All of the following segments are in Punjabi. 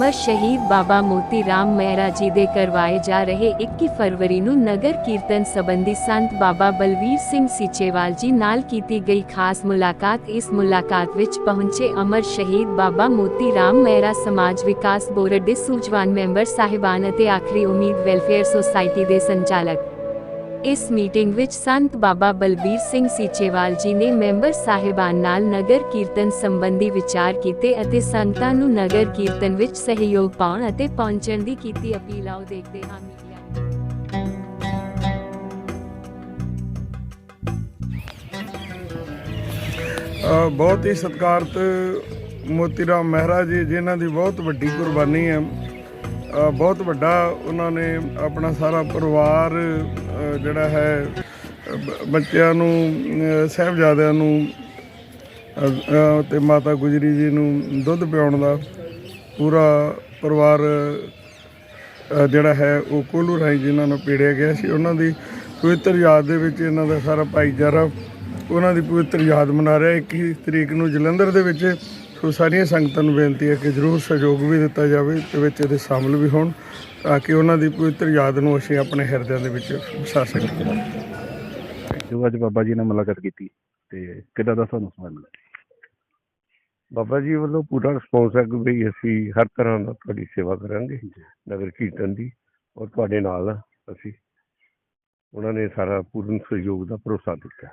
ਅਮਰ ਸ਼ਹੀਦ ਬਾਬਾ ਮੋਤੀ ਰਾਮ ਮਹਿਰਾ ਜੀ ਦੇ ਕਰਵਾਏ ਜਾ ਰਹੇ 21 ਫਰਵਰੀ ਨੂੰ ਨਗਰ ਕੀਰਤਨ ਸੰਬੰਧੀ ਸੰਤ ਬਾਬਾ ਬਲਵੀਰ ਸਿੰਘ ਸੀਚੇਵਾਲ ਜੀ ਨਾਲ ਕੀਤੀ ਗਈ ਖਾਸ ਮੁਲਾਕਾਤ। ਇਸ ਮੁਲਾਕਾਤ ਵਿੱਚ ਪਹੁੰਚੇ ਅਮਰ ਸ਼ਹੀਦ ਬਾਬਾ ਮੋਤੀ ਰਾਮ ਮਹਿਰਾ ਸਮਾਜ ਵਿਕਾਸ ਬੋਰਡ ਦੇ ਸੂਝਵਾਨ ਮੈਂਬਰ ਸਾਹਿਬਾਨ ਅਤੇ ਆਖਰੀ ਉਮੀਦ ਵੈਲਫੇਅਰ ਸੁਸਾਇਟੀ ਦੇ ਸੰਚਾਲਕ ਇਸ ਮੀਟਿੰਗ ਵਿੱਚ ਸੰਤ ਬਾਬਾ ਬਲਬੀਰ ਸਿੰਘ ਸੀਚੇਵਾਲ ਜੀ ਨੇ ਮੈਂਬਰ ਸਾਹਿਬਾਨ ਨਾਲ ਨਗਰ ਕੀਰਤਨ ਸੰਬੰਧੀ ਵਿਚਾਰ ਕੀਤੇ ਅਤੇ ਸੰਗਤਾਂ ਨੂੰ ਨਗਰ ਕੀਰਤਨ ਵਿੱਚ ਸਹਿਯੋਗ ਪਾਉਣ ਅਤੇ ਪਹੁੰਚਣ ਦੀ ਕੀਤੀ ਅਪੀਲ। ਆਓ ਦੇਖਦੇ ਹਾਂ ਮੀਡੀਆ ਬਹੁਤ ਹੀ ਸਤਿਕਾਰਤ ਮੋਤੀ ਰਾਮ ਮਹਿਰਾ ਜੀ, ਜਿਨ੍ਹਾਂ ਦੀ ਬਹੁਤ ਵੱਡੀ ਕੁਰਬਾਨੀ ਹੈ। ਬਹੁਤ ਵੱਡਾ ਉਹਨਾਂ ਨੇ ਆਪਣਾ ਸਾਰਾ ਪਰਿਵਾਰ ਜਿਹੜਾ ਹੈ ਬੱਚਿਆਂ ਨੂੰ ਅ, ਸਾਹਿਬਜ਼ਾਦਿਆਂ ਨੂੰ ਅ, ਤੇ ਮਾਤਾ ਗੁਜਰੀ ਜੀ ਨੂੰ ਦੁੱਧ ਪਿਆਉਣ ਦਾ ਪੂਰਾ ਪਰਿਵਾਰ ਜਿਹੜਾ ਹੈ ਉਹ ਕੋਲੂ ਰਾਈ ਜਿਨ੍ਹਾਂ ਨੂੰ ਪੀੜਿਆ ਗਿਆ ਸੀ। ਉਹਨਾਂ ਦੀ ਪਵਿੱਤਰ ਯਾਦ ਦੇ ਵਿੱਚ ਇਹਨਾਂ ਦਾ ਸਾਰਾ ਭਾਈਚਾਰਾ ਉਹਨਾਂ ਦੀ ਪਵਿੱਤਰ ਯਾਦ ਮਨਾ ਰਿਹਾ। 21 ਤਰੀਕ ਨੂੰ ਜਲੰਧਰ ਦੇ ਵਿੱਚ ਸੋ ਸਾਰੀਆਂ ਸੰਗਤਾਂ ਨੂੰ ਬੇਨਤੀ ਹੈ ਕਿ ਜ਼ਰੂਰ ਸਹਿਯੋਗ ਵੀ ਦਿੱਤਾ ਜਾਵੇ ਤੇ ਵਿੱਚ ਇਹਦੇ ਸ਼ਾਮਲ ਵੀ ਹੋਣ ਤਾਂ ਕਿ ਉਹਨਾਂ ਦੀ ਪਵਿੱਤਰ ਯਾਦ ਨੂੰ ਅਸੀਂ ਆਪਣੇ ਹਿਰਦਿਆਂ ਦੇ ਵਿੱਚ ਵਸਾ ਸਕੀਏ। ਜੋ ਅੱਜ ਬਾਬਾ ਜੀ ਨਾਲ ਮੁਲਾਕਾਤ ਕੀਤੀ ਤੇ ਕਿੱਦਾਂ ਦਾ ਤੁਹਾਨੂੰ ਸਮਾਂ ਮਿਲਿਆ? ਬਾਬਾ ਜੀ ਵੱਲੋਂ ਪੂਰਾ ਰਿਸਪੌਂਸ ਹੈ ਕਿ ਵੀ ਅਸੀਂ ਹਰ ਤਰ੍ਹਾਂ ਦਾ ਤੁਹਾਡੀ ਸੇਵਾ ਕਰਾਂਗੇ ਨਗਰ ਕੀਰਤਨ ਦੀ ਔਰ ਤੁਹਾਡੇ ਨਾਲ ਅਸੀਂ ਉਹਨਾਂ ਨੇ ਸਾਰਾ ਪੂਰਨ ਸਹਿਯੋਗ ਦਾ ਭਰੋਸਾ ਦਿੱਤਾ।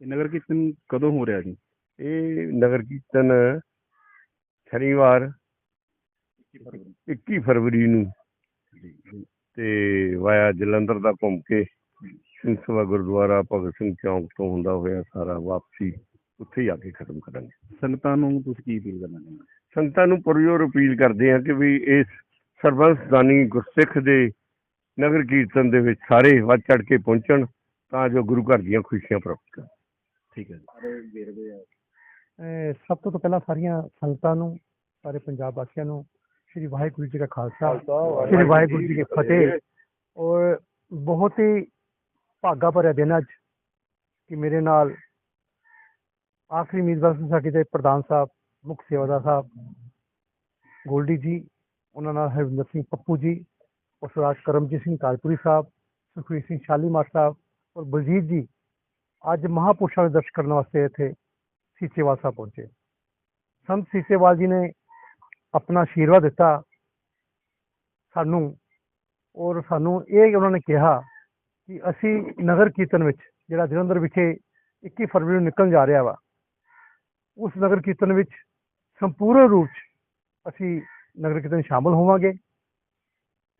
ਇਹ ਨਗਰ ਕੀਰਤਨ ਕਦੋਂ ਹੋ ਰਿਹਾ ਜੀ? ਇਹ ਨਗਰ ਕੀਰਤਨ ਸ਼ਨੀਵਾਰ 21 ਫਰਵਰੀ। ਨੂੰ ਤੇ ਵਾਇਆ ਜਲੰਧਰ ਦਾ ਘੁੰਮ ਕੇ ਸਿੰਘ ਸਭਾ ਗੁਰਦੁਆਰਾ ਭਗਤ ਸਿੰਘ ਚੌਂਕ ਤੋਂ ਹੁੰਦਾ ਹੋਇਆ ਸਾਰਾ ਵਾਪਸੀ ਉੱਥੇ ਹੀ ਆ ਕੇ ਖਤਮ ਕਰਾਂਗੇ। ਸੰਗਤਾਂ ਨੂੰ ਤੁਸੀਂ ਕੀ ਅਪੀਲ ਕਰਨਾ ਚਾਹੁੰਦੇ ਸੰਗਤਾਂ ਨੂੰ ਪੁਰਜੋਰ ਅਪੀਲ ਕਰਦੇ ਹਾਂ ਕਿ ਵੀ ਇਸ ਸਰਬੰਸਦਾਨੀ ਗੁਰਸਿੱਖ ਦੇ ਨਗਰ ਕੀਰਤਨ ਦੇ ਵਿੱਚ ਸਾਰੇ ਵੱਧ ਚੜ ਕੇ ਪਹੁੰਚਣ ਤਾਂ ਜੋ ਗੁਰੂ ਘਰ ਦੀਆਂ ਖੁਸ਼ੀਆਂ ਪ੍ਰਾਪਤ ਕਰਨ। ਠੀਕ ਹੈ ਜੀ। ਸਭ ਤੋਂ ਪਹਿਲਾਂ ਸਾਰੀਆਂ ਸੰਗਤਾਂ ਨੂੰ ਸਾਰੇ ਪੰਜਾਬ ਵਾਸੀਆਂ ਨੂੰ ਸ੍ਰੀ ਵਾਹਿਗੁਰੂ ਜੀ ਕਾ ਖਾਲਸਾ ਸ੍ਰੀ ਵਾਹਿਗੁਰੂ ਜੀ ਕੀ ਫਤਿਹ। ਔਰ ਬਹੁਤ ਹੀ ਭਾਗਾ ਭਰਿਆ ਦਿਨ ਅੱਜ ਕਿ ਮੇਰੇ ਨਾਲ ਆਖਰੀ ਉਮੀਦਵਾਰ ਸੁਸਾਇਟੀ ਦੇ ਪ੍ਰਧਾਨ ਸਾਹਿਬ ਮੁੱਖ ਸੇਵਾਦਾਰ ਸਾਹਿਬ ਗੋਲਡੀ ਜੀ ਉਹਨਾਂ ਨਾਲ ਹਰਵਿੰਦਰ ਸਿੰਘ ਪੱਪੂ ਜੀ ਔਰ ਸਰਦਾਰ ਕਰਮਜੀਤ ਸਿੰਘ ਕਾਲਪੁਰੀ ਸਾਹਿਬ ਸੁਖਵੀਰ ਸਿੰਘ ਸ਼ਾਲੀਮਾਰ ਸਾਹਿਬ ਔਰ ਬਲਜੀਤ ਜੀ ਅੱਜ ਮਹਾਪੁਰਸ਼ਾਂ ਦੇ ਦਰਸ਼ਨ ਕਰਨ ਵਾਸਤੇ ਇੱਥੇ ਸੀਚੇਵਾਲ ਸਾਹਿਬ ਪਹੁੰਚੇ। ਸੰਤ ਸੀਚੇਵਾਲ ਜੀ ਨੇ ਆਪਣਾ ਆਸ਼ੀਰਵਾਦ ਦਿੱਤਾ। ਸਾਨੂੰ ਔਰ ਸਾਨੂੰ ਇਹ ਉਹਨਾਂ ਨੇ ਕਿਹਾ ਕਿ ਅਸੀਂ ਨਗਰ ਕੀਰਤਨ ਵਿੱਚ, ਜਿਹੜਾ ਜਲੰਧਰ ਵਿਖੇ 21 ਫਰਵਰੀ ਨੂੰ ਨਿਕਲਣ ਜਾ ਰਿਹਾ ਵਾ, ਉਸ ਨਗਰ ਕੀਰਤਨ ਵਿੱਚ ਸੰਪੂਰਨ ਰੂਪ 'ਚ ਅਸੀਂ ਨਗਰ ਕੀਰਤਨ ਸ਼ਾਮਲ ਹੋਵਾਂਗੇ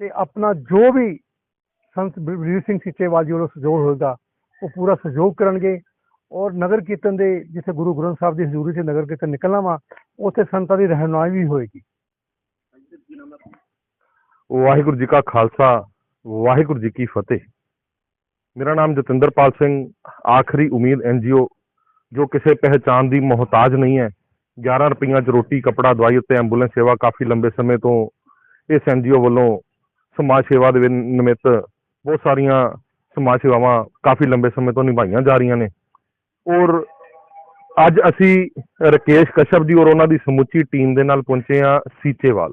ਤੇ ਆਪਣਾ ਜੋ ਵੀ ਸੰਤ ਬਲਵੀਰ ਸਿੰਘ ਸੀਚੇਵਾਲ ਜੀ ਵੱਲੋਂ ਸਹਿਯੋਗ ਹੋਏਗਾ, ਉਹ ਪੂਰਾ ਸਹਿਯੋਗ ਕਰਨਗੇ ਔਰ ਨਗਰ ਕੀਰਤਨ ਦੇ ਜਿੱਥੇ ਗੁਰੂ ਗ੍ਰੰਥ ਸਾਹਿਬ ਦੀ ਹਜ਼ੂਰੀ 'ਚ ਨਗਰ ਕੀਰਤਨ ਨਿਕਲਣਾ ਵਾ ਉੱਥੇ ਸੰਤਾਂ ਦੀ ਰਹਿਨੁਮਾਈ ਵੀ ਹੋਏਗੀ। ਵਾਹਿਗੁਰੂ ਜੀ ਕਾ ਖਾਲਸਾ, ਵਾਹਿਗੁਰੂ ਜੀ ਕੀ ਫਤਿਹ। ਮੇਰਾ ਨਾਮ ਜਤਿੰਦਰਪਾਲ ਸਿੰਘ, ਆਖਰੀ ਉਮੀਦ ਐਨਜੀਓ ਜੋ ਕਿਸੇ ਪਹਿਚਾਨ ਦੀ ਮੁਹਤਾਜ ਨਹੀਂ ਹੈ। 11 ਰੁਪਈਆਂ 'ਚ ਰੋਟੀ, ਕਪੜਾ, ਦਵਾਈ ਉੱਤੇ ਐਂਬੂਲੈਂਸ ਸੇਵਾ ਕਾਫੀ ਲੰਬੇ ਸਮੇਂ ਤੋਂ ਇਸ ਐਨਜੀਓ ਵੱਲੋਂ ਸਮਾਜ ਸੇਵਾ ਦੇ ਨਿਮਿਤ ਬਹੁਤ ਸਾਰੀਆਂ ਸਮਾਜ ਸੇਵਾਵਾਂ ਕਾਫੀ ਲੰਬੇ ਸਮੇਂ ਤੋਂ ਨਿਭਾਈਆਂ ਜਾ ਰਹੀਆਂ ਨੇ। ਔਰ ਅੱਜ ਅਸੀਂ ਰਕੇਸ਼ ਕਸ਼ਪ ਜੀ ਔਰ ਉਹਨਾਂ ਦੀ ਸਮੁੱਚੀ ਟੀਮ ਦੇ ਨਾਲ ਪਹੁੰਚੇ ਹਾਂ ਸੀਚੇਵਾਲ।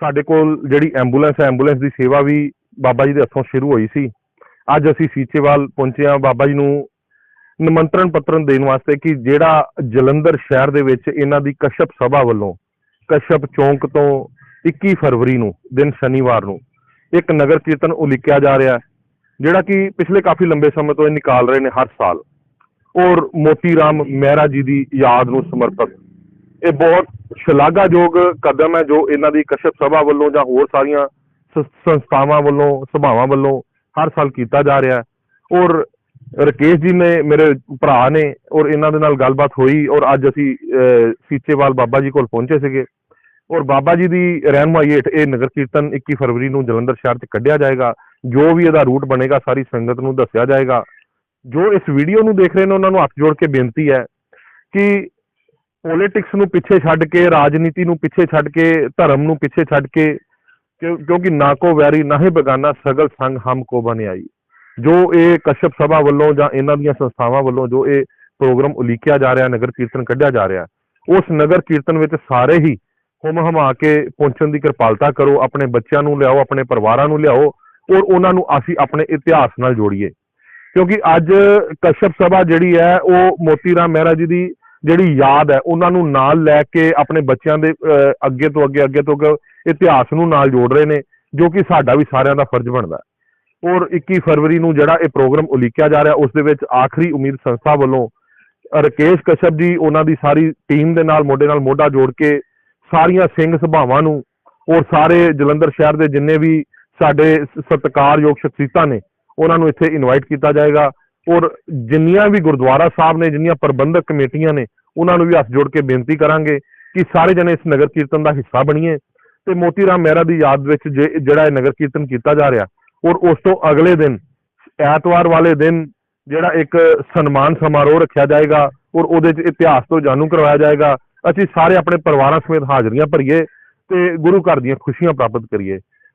ਸਾਡੇ ਕੋਲ ਜਿਹੜੀ ਐਂਬੂਲੈਂਸ ਹੈ, ਐਂਬੂਲੈਂਸ ਦੀ ਸੇਵਾ ਵੀ ਬਾਬਾ ਜੀ ਦੇ ਹੱਥੋਂ ਸ਼ੁਰੂ ਹੋਈ ਸੀ। ਅੱਜ ਅਸੀਂ ਸੀਚੇਵਾਲ ਪਹੁੰਚੇ ਹਾਂ ਬਾਬਾ ਜੀ ਨੂੰ ਨਿਮੰਤਰਣ ਪੱਤਰ ਦੇਣ ਵਾਸਤੇ ਕਿ ਜਿਹੜਾ ਜਲੰਧਰ ਸ਼ਹਿਰ ਦੇ ਵਿੱਚ ਇਹਨਾਂ ਦੀ ਕਸ਼ਪ ਸਭਾ ਵੱਲੋਂ ਕਸ਼ਪ ਚੌਂਕ ਤੋਂ 21 ਫਰਵਰੀ ਨੂੰ, ਦਿਨ ਸ਼ਨੀਵਾਰ ਨੂੰ ਇੱਕ ਨਗਰ ਕੀਰਤਨ ਉਲੀਕਿਆ ਜਾ ਰਿਹਾ ਹੈ, ਜਿਹੜਾ ਕਿ ਪਿਛਲੇ ਕਾਫੀ ਲੰਬੇ ਸਮੇਂ ਤੋਂ ਇਹ ਨਿਕਾਲ ਰਹੇ ਨੇ ਹਰ ਸਾਲ। ਔਰ ਮੋਤੀ ਰਾਮ ਮਹਿਰਾ ਜੀ ਦੀ ਯਾਦ ਨੂੰ ਸਮਰਪਿਤ। ਇਹ ਬਹੁਤ ਸ਼ਲਾਘਾਯੋਗ ਕਦਮ ਹੈ ਜੋ ਇਹਨਾਂ ਦੀ ਕਸ਼ਪ ਸਭਾ ਵੱਲੋਂ ਜਾਂ ਹੋਰ ਸਾਰੀਆਂ ਸੰਸਥਾਵਾਂ ਵੱਲੋਂ ਸਭਾਵਾਂ ਵੱਲੋਂ ਹਰ ਸਾਲ ਕੀਤਾ ਜਾ ਰਿਹਾ ਔਰ ਰਕੇਸ਼ ਜੀ ਨੇ ਮੇਰੇ ਭਰਾ ਨੇ ਔਰ ਇਹਨਾਂ ਦੇ ਨਾਲ ਗੱਲਬਾਤ ਹੋਈ ਔਰ ਅੱਜ ਅਸੀਂ ਅਹ, ਸੀਚੇਵਾਲ ਬਾਬਾ ਜੀ ਕੋਲ ਪਹੁੰਚੇ ਸੀਗੇ। ਔਰ ਬਾਬਾ ਜੀ ਦੀ ਰਹਿਨਮਾਈ ਹੇਠ ਇਹ ਨਗਰ ਕੀਰਤਨ 21 ਫਰਵਰੀ ਨੂੰ ਜਲੰਧਰ ਸ਼ਹਿਰ 'ਚ ਕੱਢਿਆ ਜਾਏਗਾ। ਜੋ ਵੀ ਇਹਦਾ ਰੂਟ ਬਣੇਗਾ ਸਾਰੀ ਸੰਗਤ ਨੂੰ ਦੱਸਿਆ ਜਾਏਗਾ। ਜੋ ਇਸ ਵੀਡੀਓ ਨੂੰ ਦੇਖ ਰਹੇ ਨੇ, ਉਹਨਾਂ ਨੂੰ ਹੱਥ ਜੋੜ ਕੇ ਬੇਨਤੀ ਹੈ ਕਿ ਪੋਲਿਟਿਕਸ ਨੂੰ ਪਿੱਛੇ ਛੱਡ ਕੇ, ਰਾਜਨੀਤੀ ਨੂੰ ਪਿੱਛੇ ਛੱਡ ਕੇ, ਧਰਮ ਨੂੰ ਪਿੱਛੇ ਛੱਡ ਕੇ, ਕਿਉਂ- ਕਿਉਂਕਿ ਨਾ ਕੋ ਵੈਰੀ, ਨਾ ਹੀ ਬਗਾਨਾ ਸਗਲ ਸੰਗ ਹਮ ਕੋ ਬਨਿਆਈ ਜੋ ਇਹ ਕਸ਼ਪ ਸਭਾ ਵੱਲੋਂ ਜਾਂ ਇਹਨਾਂ ਦੀਆਂ ਸੰਸਥਾਵਾਂ ਵੱਲੋਂ ਜੋ ਇਹ ਪ੍ਰੋਗਰਾਮ ਉਲੀਕਿਆ ਜਾ ਰਿਹਾ, ਨਗਰ ਕੀਰਤਨ ਕੱਢਿਆ ਜਾ ਰਿਹਾ, ਉਸ ਨਗਰ ਕੀਰਤਨ ਵਿੱਚ ਸਾਰੇ ਹੀ ਹੁਮ ਹਮਾ ਕੇ ਪਹੁੰਚਣ ਦੀ ਕਿਰਪਾਲਤਾ ਕਰੋ, ਆਪਣੇ ਬੱਚਿਆਂ ਨੂੰ ਲਿਆਓ, ਆਪਣੇ ਪਰਿਵਾਰਾਂ ਨੂੰ ਲਿਆਓ, ਔਰ ਉਹਨਾਂ ਨੂੰ ਅਸੀਂ ਆਪਣੇ ਇਤਿਹਾਸ ਨਾਲ ਜੋੜੀਏ। ਕਿਉਂਕਿ ਅੱਜ ਕਸ਼ਪ ਸਭਾ ਜਿਹੜੀ ਹੈ, ਉਹ ਮੋਤੀ ਰਾਮ ਮਹਿਰਾ ਜੀ ਦੀ ਜਿਹੜੀ ਯਾਦ ਹੈ, ਉਹਨਾਂ ਨੂੰ ਨਾਲ ਲੈ ਕੇ ਆਪਣੇ ਬੱਚਿਆਂ ਦੇ ਅੱਗੇ ਤੋਂ ਅੱਗੇ ਅੱਗੇ ਤੋਂ ਇਤਿਹਾਸ ਨੂੰ ਨਾਲ ਜੋੜ ਰਹੇ ਨੇ, ਜੋ ਕਿ ਸਾਡਾ ਵੀ ਸਾਰਿਆਂ ਦਾ ਫਰਜ਼ ਬਣਦਾ ਹੈ। ਔਰ 21 ਫਰਵਰੀ ਨੂੰ ਜਿਹੜਾ ਇਹ ਪ੍ਰੋਗਰਾਮ ਉਲੀਕਿਆ ਜਾ ਰਿਹਾ, ਉਸ ਦੇ ਵਿੱਚ ਆਖਰੀ ਉਮੀਦ ਸੰਸਥਾ ਵੱਲੋਂ ਰਕੇਸ਼ ਕਸ਼ਪ ਜੀ, ਉਹਨਾਂ ਦੀ ਸਾਰੀ ਟੀਮ ਦੇ ਨਾਲ, ਮੋਢੇ ਨਾਲ ਮੋਢਾ ਜੋੜ ਕੇ ਸਾਰੀਆਂ ਸਿੰਘ ਸਭਾਵਾਂ ਨੂੰ ਔਰ ਸਾਰੇ ਜਲੰਧਰ ਸ਼ਹਿਰ ਦੇ ਜਿੰਨੇ ਵੀ ਸਾਡੇ ਸਤਿਕਾਰਯੋਗ ਸ਼ਖਸੀਅਤਾਂ ਨੇ ਉਹਨਾਂ ਨੂੰ ਇੱਥੇ ਇਨਵਾਈਟ ਕੀਤਾ ਜਾਏਗਾ। ਔਰ ਜਿੰਨੀਆਂ ਵੀ ਗੁਰਦੁਆਰਾ ਸਾਹਿਬ ਨੇ, ਜਿੰਨੀਆਂ ਪ੍ਰਬੰਧਕ ਕਮੇਟੀਆਂ ਨੇ, ਉਹਨਾਂ ਨੂੰ ਵੀ ਹੱਥ ਜੋੜ ਕੇ ਬੇਨਤੀ ਕਰਾਂਗੇ ਕਿ ਸਾਰੇ ਜਣੇ ਇਸ ਨਗਰ ਕੀਰਤਨ ਦਾ ਹਿੱਸਾ ਬਣੀਏ। ਤੇ ਮੋਤੀ ਰਾਮ ਮਹਿਰਾ ਦੀ ਯਾਦ ਵਿੱਚ ਜੇ- ਜਿਹੜਾ ਇਹ ਨਗਰ ਕੀਰਤਨ ਕੀਤਾ ਜਾ ਰਿਹਾ, ਔਰ ਉਸ ਤੋਂ ਅਗਲੇ ਦਿਨ, ਐਤਵਾਰ ਵਾਲੇ ਦਿਨ ਜਿਹੜਾ ਇੱਕ ਸਨਮਾਨ ਸਮਾਰੋਹ ਰੱਖਿਆ ਜਾਏਗਾ, ਔਰ ਉਹਦੇ 'ਚ ਇਤਿਹਾਸ ਤੋਂ ਜਾਣੂ ਕਰਵਾਇਆ ਜਾਏਗਾ। ਅਸੀਂ ਸਾਰੇ ਆਪਣੇ ਪਰਿਵਾਰਾਂ ਸਮੇਤ ਹਾਜ਼ਰੀਆਂ ਭਰੀਏ ਤੇ ਗੁਰੂ ਘਰ ਦੀਆਂ ਖੁਸ਼ੀਆਂ ਪ੍ਰਾਪਤ ਕਰੀਏ।